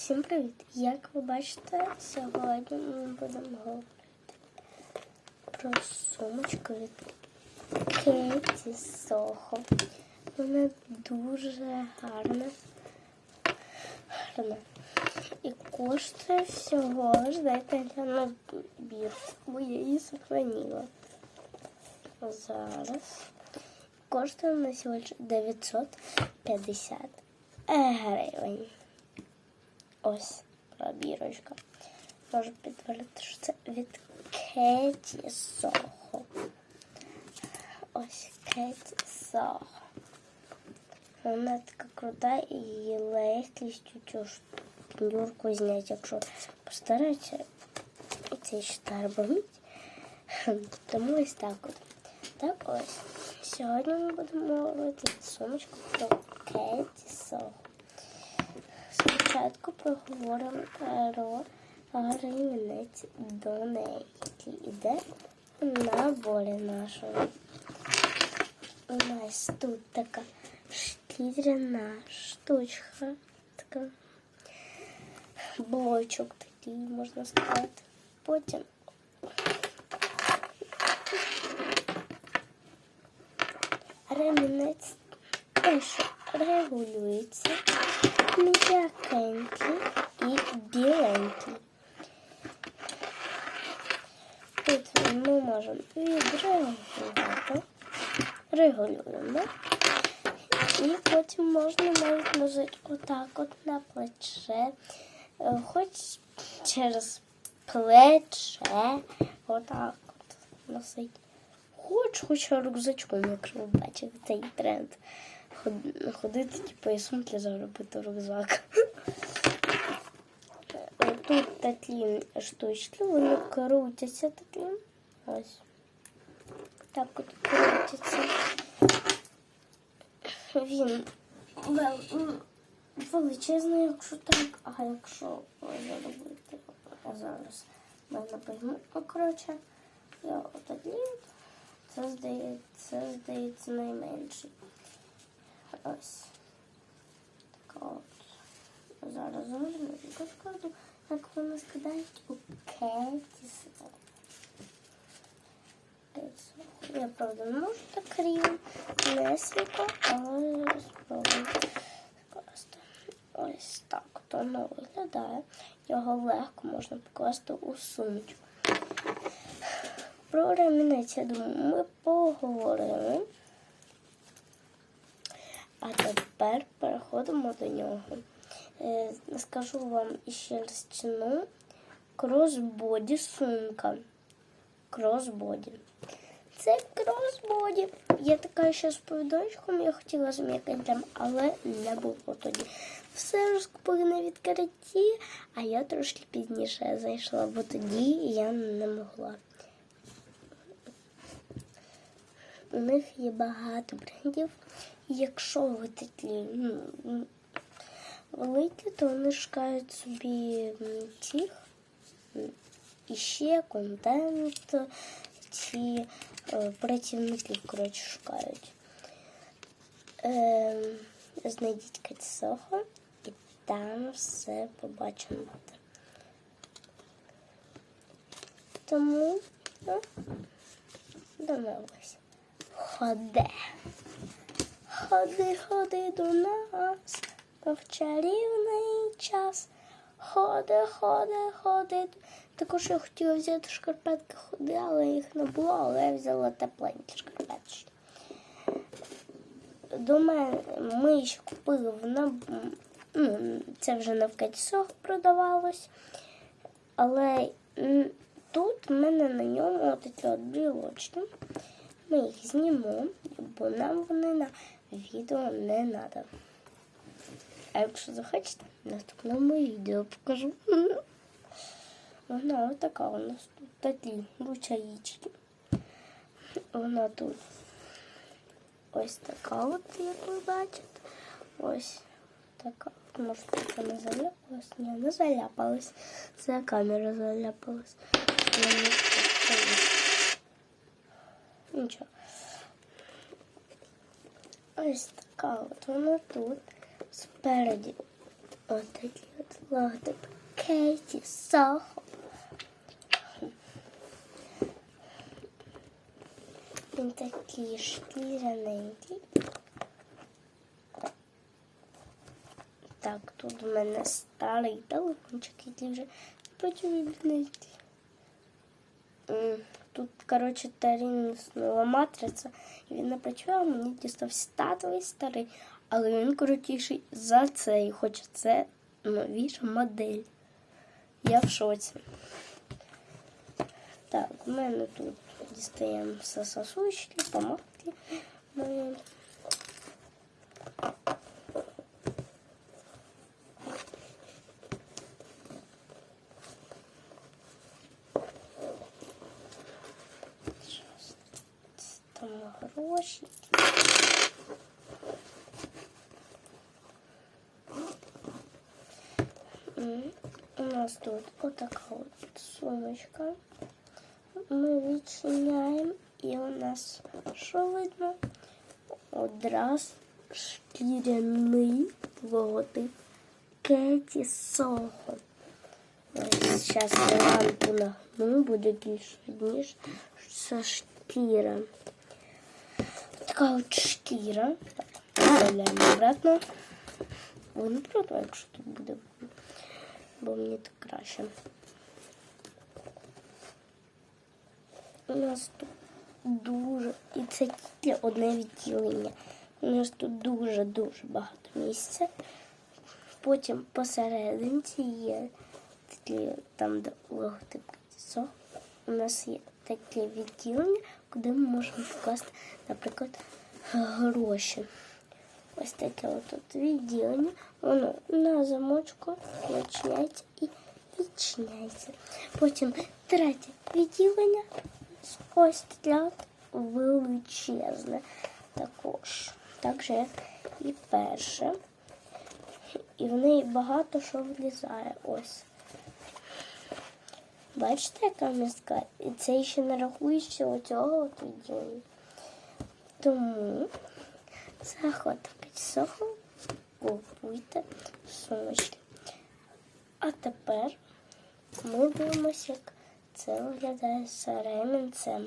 Всім привіт! Як ви бачите, сьогодні ми будемо говорити про сумочку від Кейті Сохо. Вона дуже гарна. гарна. І коштує всього ж дайте на бір, бо я її сохранила. Зараз. Коштує на сьогодні 950 гривень. Ось пробірочка. Можу підтвердити, що це від Кеті Сохо. Ось Кеті Сохо. Вона така крута і її легкістю цю шнурку зняти, якщо постаратися цей штар болить. Тому ось так от. Так ось. Сьогодні ми будемо говорити сумочку про Кеті Сохо. Спочатку проговоримо про ремінець до неї, який йде на болі нашої. У нас тут така шкіряна штучка, така блочок такий, можна сказати. Потім ремінець теж регулюється м'якенький і біленький. Тут ми можемо відрегулювати, регулюємо. І потім можна навіть носити отак от на плече, Е, хоч через плече, отак от носить. Хоч хоч рюкзачком, якщо ви бачите цей тренд. Ход- Ходити, типу, і сумки заробити рюкзак. Е, Тут такі штучки, вони крутяться такі. Ось. Так от крутяться. Він вел- величезний, якщо так, а якщо заробити зараз мене пойму. Ну, коротше, я отакі. Це здається, це здається найменший. Ось. Так от. Зараз зможемо розкладу, як вони скидають у кеті. Я правда не можу так рівно, не світло, але спробую покласти. Ось так от воно виглядає. Його легко можна покласти у сумочку. Про ремінець, я думаю, ми поговорили. А тепер переходимо до нього. Е, Скажу вам іще раз ціну. Кросбоді сумка. Кросбоді. Це кросбоді. Я така ще з повідочком, я хотіла з м'якеньким, але не було тоді. Все розкупили на відкритті, а я трошки пізніше зайшла, бо тоді я не могла. У них є багато брендів. І Якщо ви такі ну, великі, то вони шукають собі тих м, іще контент, ці е, працівників, коротше, шукають. Е, знайдіть Катісохо і там все побачимо. Тому ну. Ходи. Ходи, ходи до нас, в чарівний час. Ходи, ходи, ходи. Також я хотіла взяти шкарпетки ходи, але їх не було, але я взяла тепленькі шкарпетки. До мене ми ще купили в наб... ну, це вже не в Катісох продавалось. Але тут в мене на ньому такі от брілочки. Ми їх знімемо, бо нам вони на відео не треба. А якщо захочете, наступному відео покажу. Вона така у нас тут такі ручаїчки. Вона тут ось така от, як ви бачите. Ось така. Може, це не заляпалась? Ні, не заляпалась. Це камера заляпалась. Нічого. Ось така от вона тут спереді. Ось такі от логотип Кейті Сохо. Він такий шкіряненький. Так, тут у мене старий телефончик, який вже потрібний. М, Тут, коротше, тарінснула матриця, і він не працював, мені дістався татовий старий, але він крутіший за цей, хоча це новіша модель. Я в шоці. Так, у мене тут дістаємо все сосучки, помадки. нас тут отака от сумочка. Ми відчиняємо і у нас що видно? Одразу шкіряний логотип Кеті Сохо. Зараз я лампу нагну, буде більш видніше. Це шкіра. Така от шкіра. Так, Вставляємо обратно. Ой, не проти, якщо тут буде, бо мені так краще. У нас тут дуже, і це тільки одне відділення. У нас тут дуже-дуже багато місця. Потім посерединці є такі, там, де логотип СО, у нас є таке відділення, куди ми можемо вкласти, наприклад, гроші. Ось таке от відділення. Воно на замочку починається і відчиняється. Потім третє відділення. Ось для величезне також. Так же, як і перше. І в неї багато що влізає. Ось. Бачите, яка містка? І це ще не рахуючи оцього відділення. Тому заходите сохо, купуйте сумочки. А тепер ми дивимося, як це виглядає з ремінцем.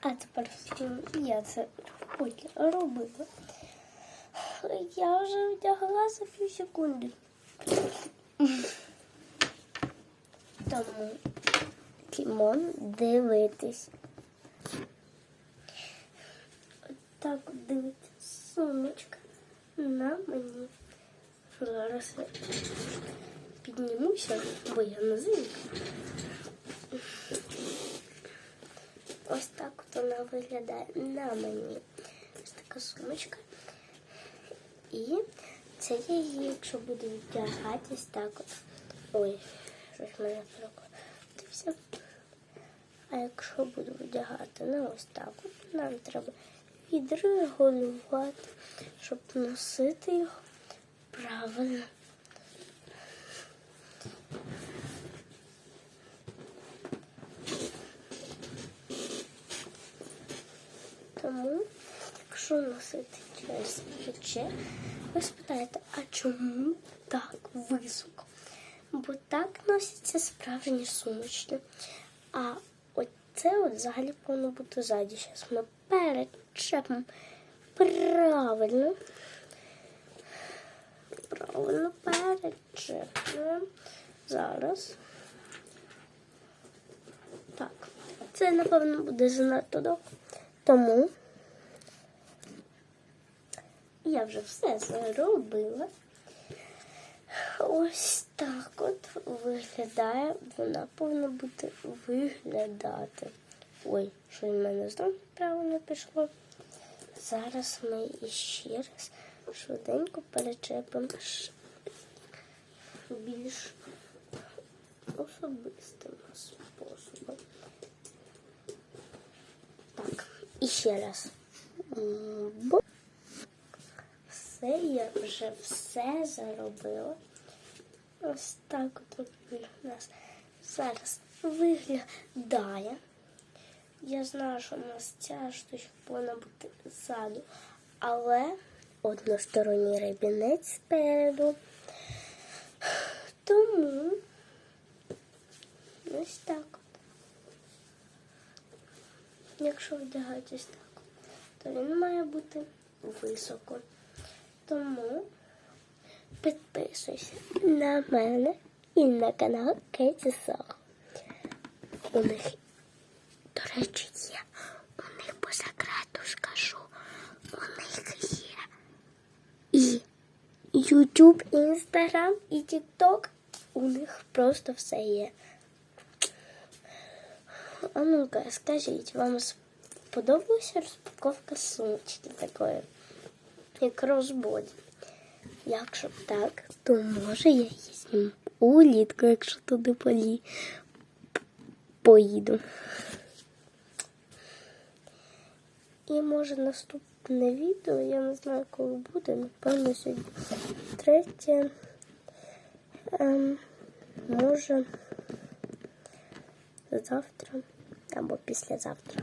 А тепер я це робила. Я вже вдягла за пів секунди. Тому Тімон дивитись. Так дивиться сумочка на мені. Зараз я піднімуся, бо я на зимі. Ось так от вона виглядає на мені. Ось така сумочка. І це я її, якщо буду вдягатись так от. Ой, щось мене перекотився. А якщо буду вдягати на ось так, от, нам треба відрегулювати, щоб носити його правильно. Тому, якщо носити через плече, ви спитаєте, а чому так високо? Бо так носяться справжні сумочки. А оце от взагалі повинно бути ззаді. Зараз ми перечепимо правильно. Правильно перечепимо. Зараз. Так, це, напевно, буде занадто довго. Тому я вже все зробила. Ось так от виглядає. Вона повинна бути виглядати. Ой, що в мене знову правильно пішло. Зараз ми іще раз швиденько перечепимо більш особистим способом. Так, і ще раз. Все, я вже все заробила. Ось так от він у нас зараз виглядає. Я знаю, що у нас ця штучка повинна бути ззаду, але односторонній ребінець спереду. Тому ось так. Якщо вдягатись так, то він має бути високо. Тому підписуйся на мене і на канал Кеті Сох. У них, до речі, є. У них по секрету скажу. У них є і YouTube, і Instagram, і TikTok. У них просто все є. А ну-ка, скажіть, вам сподобалася розпаковка сумочки такої, як розбоді? Якщо так, то може я її зніму улітку, якщо туди полі... поїду. І може наступне відео, я не знаю, коли буде, напевно, сьогодні третє. Ем, може завтра або післязавтра.